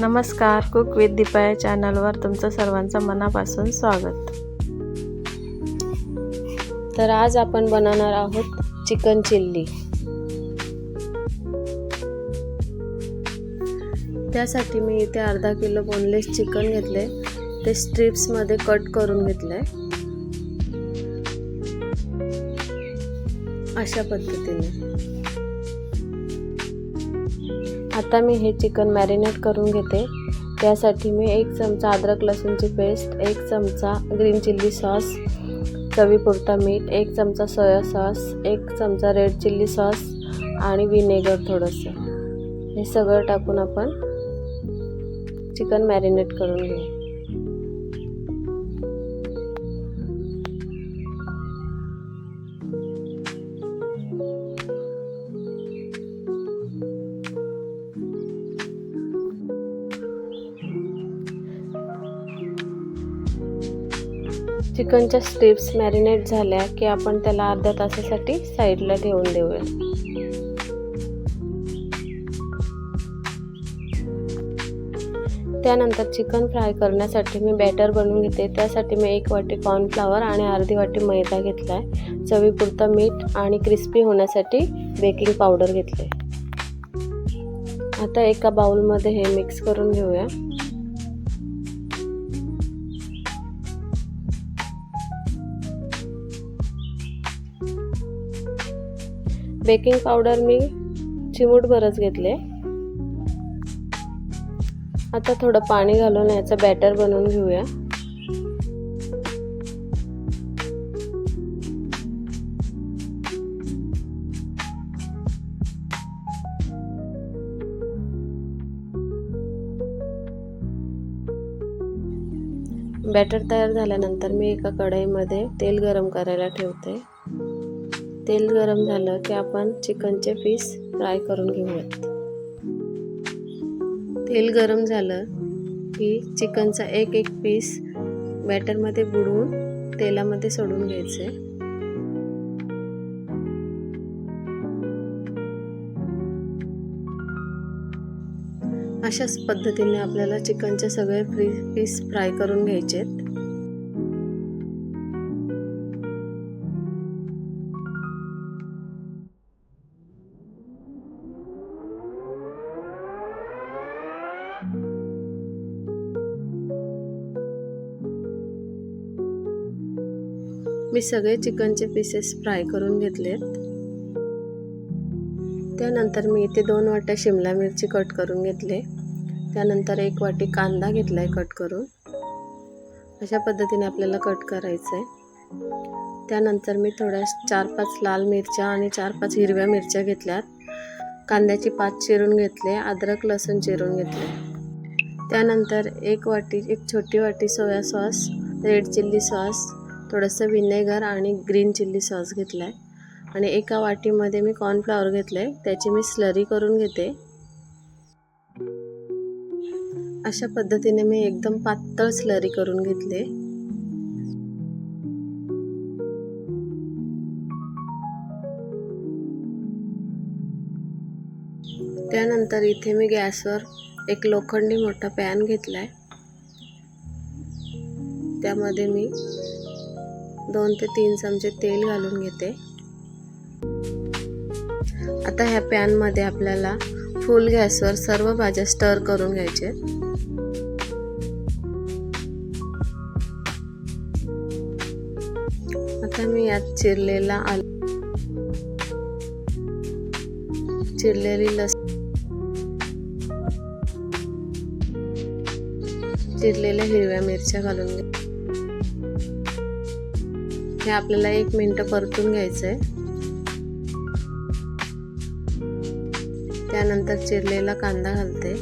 नमस्कार cook with Deepa या चॅनलवर तुमचं सर्वांचं मनापासून स्वागत. तर आज आपण बनवणार आहोत चिकन चिल्ली. त्यासाठी मी इथे अर्धा किलो बोनलेस चिकन घेतले ते स्ट्रिप्समध्ये कट करून घेतले अशा पद्धतीने. आता मी हे चिकन मॅरिनेट करून घेते. त्यासाठी मी एक चमचा अद्रक लसूणची पेस्ट एक चमचा ग्रीन चिल्ली सॉस चवीपुरता मीठ एक चमचा सोया सॉस एक चमचा रेड चिल्ली सॉस आणि विनेगर थोडंसं. हे सगळं टाकून आपण चिकन मॅरिनेट करून घेऊ. चिकनच्या स्ट्रिप्स मॅरिनेट झाल्या की आपण त्याला अर्ध्या तासासाठी साईडला ठेवून देऊया. त्यानंतर चिकन फ्राय करण्यासाठी मी बॅटर बनवून घेते. त्यासाठी मी एक वाटी कॉर्नफ्लावर आणि अर्धी वाटी मैदा घेतला आहे चवीपुरता मीठ आणि क्रिस्पी होण्यासाठी बेकिंग पावडर घेतले आता एका बाउलमध्ये हे मिक्स करून घेऊया. बेकिंग पावडर मी चिमूटभरच घेतले. आता थोडं पाणी घालून याचं बॅटर बनवून घेऊया. बॅटर तयार झाल्यानंतर मी एका कढईमध्ये तेल गरम करायला ठेवते. तेल गरम झालं की आपण चिकनचे पीस फ्राय करून घेऊयात. तेल गरम झालं की चिकनचा एक एक पीस बॅटरमध्ये बुडवून तेलामध्ये सोडून घ्यायचे. अशाच पद्धतीने आपल्याला चिकनचे सगळे फ्री पीस फ्राय करून घ्यायचे मी सगळे चिकनचे पीसेस फ्राय करून घेतलेत. त्यानंतर मी इथे दोन वाट्या शिमला मिरची कट करून घेतले. त्यानंतर एक वाटी कांदा घेतला आहे कट करून. अशा पद्धतीने आपल्याला कट करायचं आहे त्यानंतर मी थोड्या चार पाच लाल मिरच्या आणि चार पाच हिरव्या मिरच्या घेतल्यात. कांद्याची पात चिरून घेतले अद्रक लसूण चिरून घेतले. त्यानंतर एक वाटी एक छोटी वाटी soya sauce red chilli sauce थोडंसं विनेगर आणि ग्रीन चिल्ली सॉस घेतला आहे आणि एका वाटीमध्ये मी कॉर्नफ्लॉवर घेतलं आहे त्याची मी स्लरी करून घेते. अशा पद्धतीने मी एकदम पातळ स्लरी करून घेतले. त्यानंतर इथे मी गॅसवर एक लोखंडी मोठा पॅन घेतला आहे त्यामध्ये मी दोन ते तीन चमचे तेल घालून घेते. आता ह्या पॅनमध्ये आपल्याला फुल गॅसवर सर्व भाज्या स्टर करून घ्यायचे. आता मी यात चिरलेला आल चिरलेली लस चिरलेल्या हिरव्या मिरच्या घालून घे हे आपल्याला एक मिनटं परतून घ्यायचं आहे त्यानंतर चिरलेला कांदा घालते.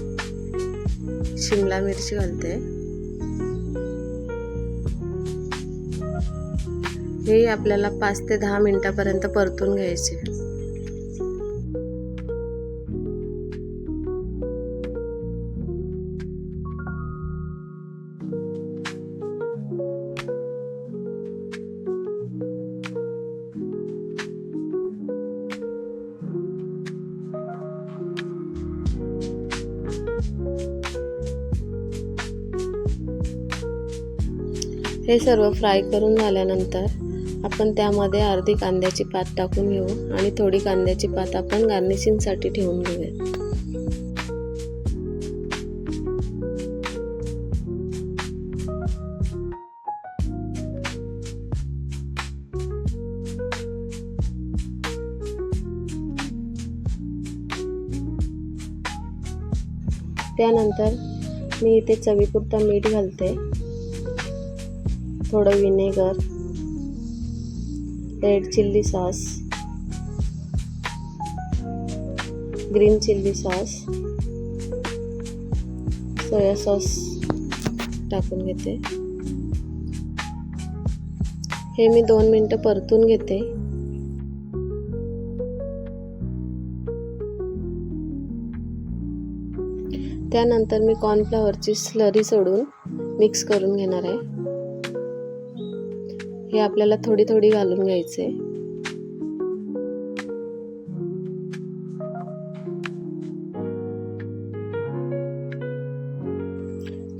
शिमला मिरची घालते. हे आपल्याला पाच ते दहा मिनटापर्यंत परतून घ्यायचे. हे सर्व फ्राय करून झाल्यानंतर आपण त्यामध्ये अर्धी कांद्याची पात टाकून घेऊ आणि थोडी कांद्याची पात आपण गार्निशिंगसाठी ठेवून घेऊया. त्यानंतर मी इथे चवीपुरता मीठ घालते. थोडं vinegar red chilli sauce green chilli sauce soya sauce टाकून घेते. हे मी दोन मिनटं परतून घेते. त्यानंतर मी कॉर्नफ्लॉवरची स्लरी सोडून मिक्स करून घेणार आहे. हे आपल्याला थोडी थोडी घालून घ्यायचे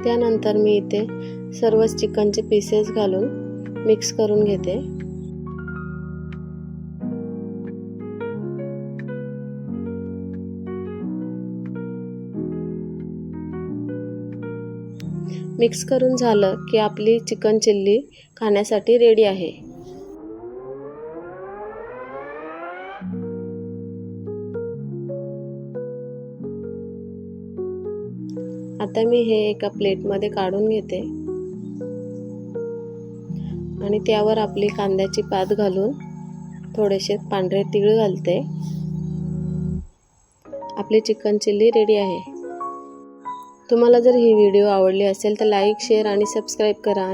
त्यानंतर मी इथे सर्वच चिकनचे पीसेस घालून मिक्स करून घेते. मिक्स करून झालं की आपली चिकन चिल्ली खाण्यासाठी रेडी आहे. आता मी हे एका प्लेटमध्ये काढून घेते. आणि त्यावर आपली कांद्याची पात घालून थोडेसे पांढरे तीळ घालते. आपली चिकन चिल्ली रेडी आहे. तुम्हाला जर ही व्हिडिओ आवडली असेल तर लाईक शेअर आणि सबस्क्राईब करा.